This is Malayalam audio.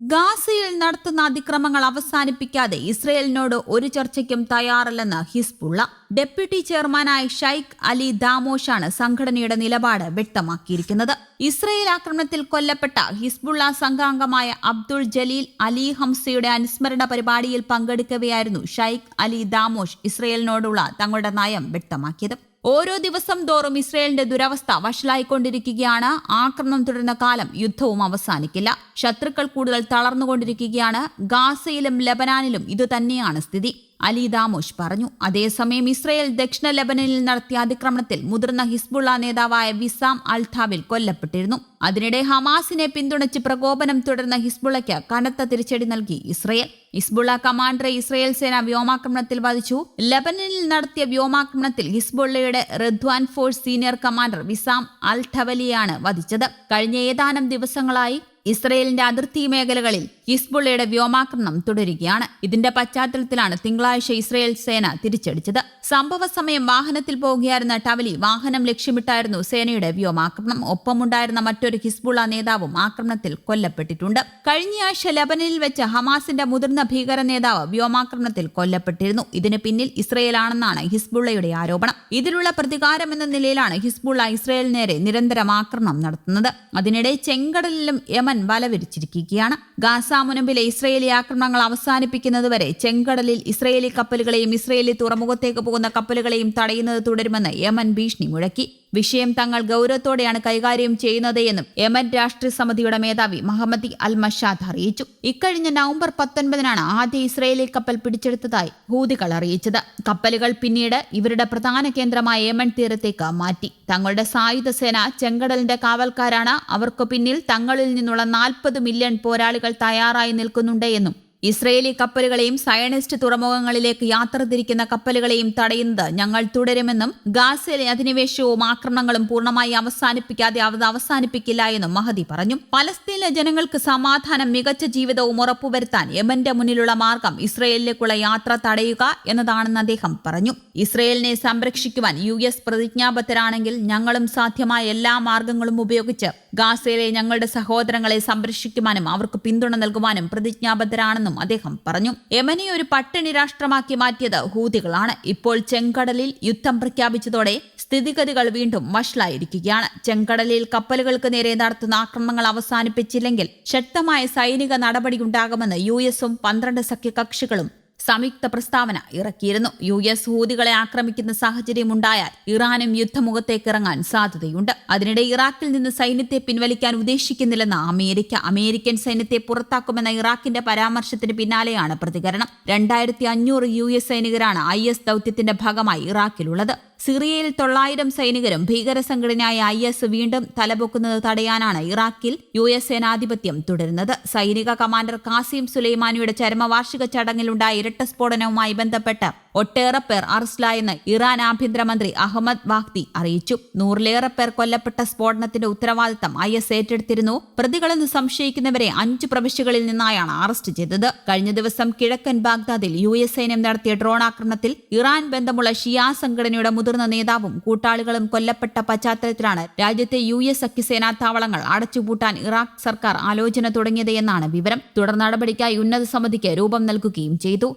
ഗാസയിൽ നടത്തുന്ന അതിക്രമങ്ങൾ അവസാനിപ്പിക്കാതെ ഇസ്രയേലിനോട് ഒരു ചർച്ചയ്ക്കും തയ്യാറല്ലെന്ന് ഹിസ്ബുള്ള. ഡെപ്യൂട്ടി ചെയർമാനായ ഷൈഖ് അലി ദാമോഷാണ് സംഘടനയുടെ നിലപാട് വ്യക്തമാക്കിയിരിക്കുന്നത്. ഇസ്രയേൽ ആക്രമണത്തിൽ കൊല്ലപ്പെട്ട ഹിസ്ബുള്ള സംഘാംഗമായ അബ്ദുൾ ജലീൽ അലി ഹംസയുടെ അനുസ്മരണ പരിപാടിയിൽ പങ്കെടുക്കവെയായിരുന്നു ഷൈഖ് അലി ദാമോഷ് ഇസ്രയേലിനോടുള്ള തങ്ങളുടെ നയം വ്യക്തമാക്കിയത്. ഓരോ ദിവസം തോറും ഇസ്രയേലിന്റെ ദുരവസ്ഥ വഷളായിക്കൊണ്ടിരിക്കുകയാണ്. ആക്രമണം തുടരുന്ന കാലം യുദ്ധവും അവസാനിക്കില്ല. ശത്രുക്കൾ കൂടുതൽ തളർന്നുകൊണ്ടിരിക്കുകയാണ്. ഗാസയിലും ലബനാനിലും ഇതുതന്നെയാണ് സ്ഥിതി. അലി ദാമോഷ് പറഞ്ഞു. അതേസമയം ഇസ്രയേൽ ദക്ഷിണ ലെബനനിൽ നടത്തിയ അതിക്രമണത്തിൽ മുതിർന്ന ഹിസ്ബുള്ള നേതാവായ വിസാം അൽഥാബിൽ കൊല്ലപ്പെട്ടിരുന്നു. അതിനിടെ ഹമാസിനെ പിന്തുണച്ച് പ്രകോപനം തുടർന്ന ഹിസ്ബുള്ളയ്ക്ക് കനത്ത തിരിച്ചടി നൽകി ഇസ്രയേൽ. ഹിസ്ബുള്ള കമാൻഡറെ ഇസ്രയേൽ സേന വ്യോമാക്രമണത്തിൽ വധിച്ചു ലെബനനിൽ നടത്തിയ വ്യോമാക്രമണത്തിൽ ഹിസ്ബുള്ളയുടെ Radwan Force senior commander Wissam al ഠവലിയാണ് വധിച്ചത്. കഴിഞ്ഞ ഏതാനും ദിവസങ്ങളായി ഇസ്രയേലിന്റെ അതിർത്തി മേഖലകളിൽ ഹിസ്ബുള്ളയുടെ വ്യോമാക്രമണം തുടരുകയാണ്. ഇതിന്റെ പശ്ചാത്തലത്തിലാണ് തിങ്കളാഴ്ച ഇസ്രയേൽ സേന തിരിച്ചടിച്ചത്. സംഭവ സമയം വാഹനത്തിൽ പോകുകയായിരുന്ന ടവലി വാഹനം ലക്ഷ്യമിട്ടായിരുന്നു സേനയുടെ വ്യോമാക്രമണം. ഒപ്പമുണ്ടായിരുന്ന മറ്റൊരു ഹിസ്ബുള്ള നേതാവും ആക്രമണത്തിൽ കൊല്ലപ്പെട്ടിട്ടുണ്ട്. കഴിഞ്ഞയാഴ്ച ലബനനിൽ വെച്ച് ഹമാസിന്റെ മുതിർന്ന ഭീകര നേതാവ് വ്യോമാക്രമണത്തിൽ കൊല്ലപ്പെട്ടിരുന്നു. ഇതിന് പിന്നിൽ ഇസ്രയേലാണെന്നാണ് ഹിസ്ബുള്ളയുടെ ആരോപണം. ഇതിലുള്ള പ്രതികാരം എന്ന നിലയിലാണ് ഹിസ്ബുള്ള ഇസ്രയേൽ നേരെ നിരന്തരം ആക്രമണം നടത്തുന്നത്. അതിനിടെ ചെങ്കടലിലും യമൻ വലവിരിച്ചിരിക്കുകയാണ് ഗാസ മുനമ്പിലെ ഇസ്രയേലി ആക്രമണങ്ങൾ അവസാനിപ്പിക്കുന്നതുവരെ ചെങ്കടലിൽ ഇസ്രയേലി കപ്പലുകളെയും ഇസ്രയേലി തുറമുഖത്തേക്ക് പോകുന്ന കപ്പലുകളെയും തടയുന്നത് തുടരുമെന്ന് യമൻ ഭീഷണി മുഴക്കി. വിഷയം തങ്ങൾ ഗൌരവത്തോടെയാണ് കൈകാര്യം ചെയ്യുന്നത് എന്നും യമൻ രാഷ്ട്രീയ സമിതിയുടെ മേധാവി മഹമ്മദി അൽ മഷാദ് അറിയിച്ചു. ഇക്കഴിഞ്ഞ നവംബർ പത്തൊൻപതിനാണ് ആദ്യ ഇസ്രയേലി കപ്പൽ പിടിച്ചെടുത്തതായി ഹൂതികൾ അറിയിച്ചത്. കപ്പലുകൾ പിന്നീട് ഇവരുടെ പ്രധാന കേന്ദ്രമായ യമൻ തീരത്തേക്ക് മാറ്റി. തങ്ങളുടെ സായുധ സേന ചെങ്കടലിന്റെ കാവൽക്കാരാണ്. അവർക്ക് പിന്നിൽ തങ്ങളിൽ നിന്നുള്ള നാൽപ്പത് മില്യൺ പോരാളികൾ തയ്യാറായി നിൽക്കുന്നുണ്ട് എന്നും ഇസ്രയേലി കപ്പലുകളെയും സയണിസ്റ്റ് തുറമുഖങ്ങളിലേക്ക് യാത്ര തിരിക്കുന്ന കപ്പലുകളെയും തടയുന്നത് ഞങ്ങൾ തുടരുമെന്നും ഗാസയിലെ അധിനിവേശവും ആക്രമണങ്ങളും പൂർണമായി അവസാനിപ്പിക്കാതെ അവ അവസാനിപ്പിക്കില്ല എന്നും മഹദി പറഞ്ഞു. പലസ്തീനിലെ ജനങ്ങൾക്ക് സമാധാനം മികച്ച ജീവിതവും ഉറപ്പുവരുത്താൻ യമന്റെ മുന്നിലുള്ള മാർഗം ഇസ്രയേലിലേക്കുള്ള യാത്ര തടയുക എന്നതാണെന്ന് അദ്ദേഹം പറഞ്ഞു. ഇസ്രയേലിനെ സംരക്ഷിക്കുവാൻ യു എസ് പ്രതിജ്ഞാബദ്ധരാണെങ്കിൽ ഞങ്ങളും സാധ്യമായ എല്ലാ മാർഗങ്ങളും ഉപയോഗിച്ച് ഗാസയിലെ ഞങ്ങളുടെ സഹോദരങ്ങളെ സംരക്ഷിക്കുവാനും അവർക്ക് പിന്തുണ നൽകുവാനും പ്രതിജ്ഞാബദ്ധരാണെന്നും അദ്ദേഹം പറഞ്ഞു. യമനെ ഒരു പട്ടിണി രാഷ്ട്രമാക്കി മാറ്റിയത് ഹൂതികളാണ്. ഇപ്പോൾ ചെങ്കടലിൽ യുദ്ധം പ്രഖ്യാപിച്ചതോടെ സ്ഥിതിഗതികൾ വീണ്ടും വഷളായിരിക്കുകയാണ്. ചെങ്കടലിൽ കപ്പലുകൾക്ക് നേരെ നടത്തുന്ന ആക്രമണങ്ങൾ അവസാനിപ്പിച്ചില്ലെങ്കിൽ ശക്തമായ സൈനിക നടപടിയുണ്ടാകുമെന്ന് യു എസും പന്ത്രണ്ട് സഖ്യകക്ഷികളും സംയുക്ത പ്രസ്താവന ഇറക്കിയിരുന്നു. യു എസ് ഹൂതികളെ ആക്രമിക്കുന്ന സാഹചര്യമുണ്ടായാൽ ഇറാനും യുദ്ധമുഖത്തേക്ക് ഇറങ്ങാൻ സാധ്യതയുണ്ട്. അതിനിടെ ഇറാഖിൽ നിന്ന് സൈന്യത്തെ പിൻവലിക്കാൻ ഉദ്ദേശിക്കുന്നില്ലെന്ന അമേരിക്ക അമേരിക്കൻ സൈന്യത്തെ പുറത്താക്കുമെന്ന ഇറാഖിന്റെ പരാമർശത്തിന് പിന്നാലെയാണ് പ്രതികരണം. രണ്ടായിരത്തി അഞ്ഞൂറ് യു എസ് സൈനികരാണ് ഐ എസ് ദൌത്യത്തിന്റെ ഭാഗമായി ഇറാഖിലുള്ളത്. സിറിയയിൽ തൊള്ളായിരം സൈനികരും ഭീകര സംഘടനയായ ഐ എസ് വീണ്ടും തലപൊക്കുന്നത് തടയാനാണ് ഇറാഖിൽ യു എസ് സേനാധിപത്യം തുടരുന്നത്. സൈനിക കമാൻഡർ കാസിം സുലൈമാനിയുടെ ചരമവാർഷിക ചടങ്ങിലുണ്ടായ ഇരട്ട സ്ഫോടനവുമായി ബന്ധപ്പെട്ട് ഒട്ടേറെ പേർ അറസ്റ്റിലായെന്ന് ഇറാൻ ആഭ്യന്തരമന്ത്രി അഹമ്മദ് വാഹ്തി അറിയിച്ചു. നൂറിലേറെ പേർ കൊല്ലപ്പെട്ട സ്ഫോടനത്തിന്റെ ഉത്തരവാദിത്തം ഐ എസ് ഏറ്റെടുത്തിരുന്നു. പ്രതികളെന്ന് സംശയിക്കുന്നവരെ അഞ്ച് പ്രവിശ്യകളിൽ നിന്നായാണ് അറസ്റ്റ് ചെയ്തത്. കഴിഞ്ഞ ദിവസം കിഴക്കൻ ബാഗ്ദാദിൽ യു എസ് സൈന്യം നടത്തിയ ഡ്രോൺ ആക്രമണത്തിൽ ഇറാൻ ബന്ധമുള്ള ഷിയാ സംഘടനയുടെ മുതിർന്ന നേതാവും കൂട്ടാളികളും കൊല്ലപ്പെട്ട പശ്ചാത്തലത്തിലാണ് രാജ്യത്തെ യു എസ് സഖ്യസേനാ താവളങ്ങൾ അടച്ചുപൂട്ടാൻ ഇറാഖ് സർക്കാർ ആലോചന തുടങ്ങിയതെന്നാണ് വിവരം. തുടർ നടപടിക്കായി ഉന്നത സമിതിക്ക് രൂപം നൽകുകയും ചെയ്തു.